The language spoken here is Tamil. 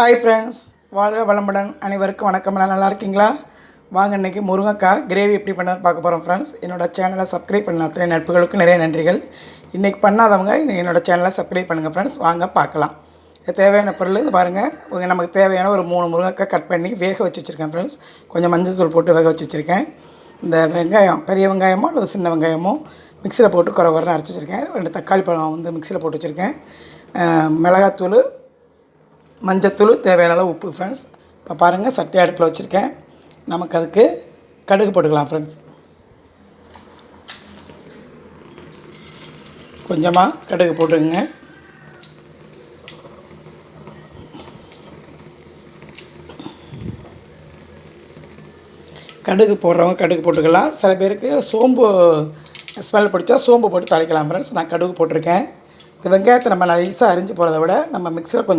ஹாய் ஃப்ரெண்ட்ஸ் வாழ்க வளமுடன் அனைவருக்கும் வணக்கம். எல்லாம் நல்லா இருக்கீங்களா? வாங்க இன்றைக்கி முருங்கைக்காய் கிரேவி எப்படி பண்ண பார்க்க போகிறோம் ஃப்ரெண்ட்ஸ் என்னோட சேனலை சப்ஸ்கிரைப் பண்ண அத்தனை நட்புகளுக்கு நிறைய நன்றிகள். இன்றைக்கி பண்ணாதவங்க என்னோடய சேனலை சப்ஸ்கிரைப் பண்ணுங்கள் ஃப்ரெண்ட்ஸ் வாங்க பார்க்கலாம். தேவையான பொருள் இது பாருங்கள் நமக்கு தேவையான ஒரு மூணு முருங்கைக்காய் கட் பண்ணி வேக வச்சு வச்சுருக்கேன் ஃப்ரெண்ட்ஸ் கொஞ்சம் மஞ்சள் தூள் போட்டு வேக வச்சு வச்சுருக்கேன். இந்த வெங்காயம் பெரிய வெங்காயமோ அல்லது சின்ன வெங்காயமோ மிக்சியில் போட்டு குறை குறைன்னு அரைச்சி வச்சுருக்கேன். ரெண்டு தக்காளி பழம் வந்து மிக்சியில் போட்டு வச்சுருக்கேன். மிளகாத்தூள் மஞ்சத்தூள் தேவையான அளவு உப்பு ஃப்ரெண்ட்ஸ் இப்போ பாருங்கள் சட்டை அடுப்பில் வச்சுருக்கேன். நமக்கு அதுக்கு கடுகு போட்டுக்கலாம் ஃப்ரெண்ட்ஸ் கொஞ்சமாக கடுகு போட்டுருங்க கடுகு போடுறவங்க கடுகு போட்டுக்கலாம். சில பேருக்கு சோம்பு ஸ்மெல் பிடிச்சா சோம்பு போட்டு தாளிக்கலாம் ஃப்ரெண்ட்ஸ் நான் கடுகு போட்டிருக்கேன். இந்த வெங்காயத்தை நம்ம நைஸாக அரிஞ்சு போகிறத விட நம்ம மிக்சரை கொஞ்சம்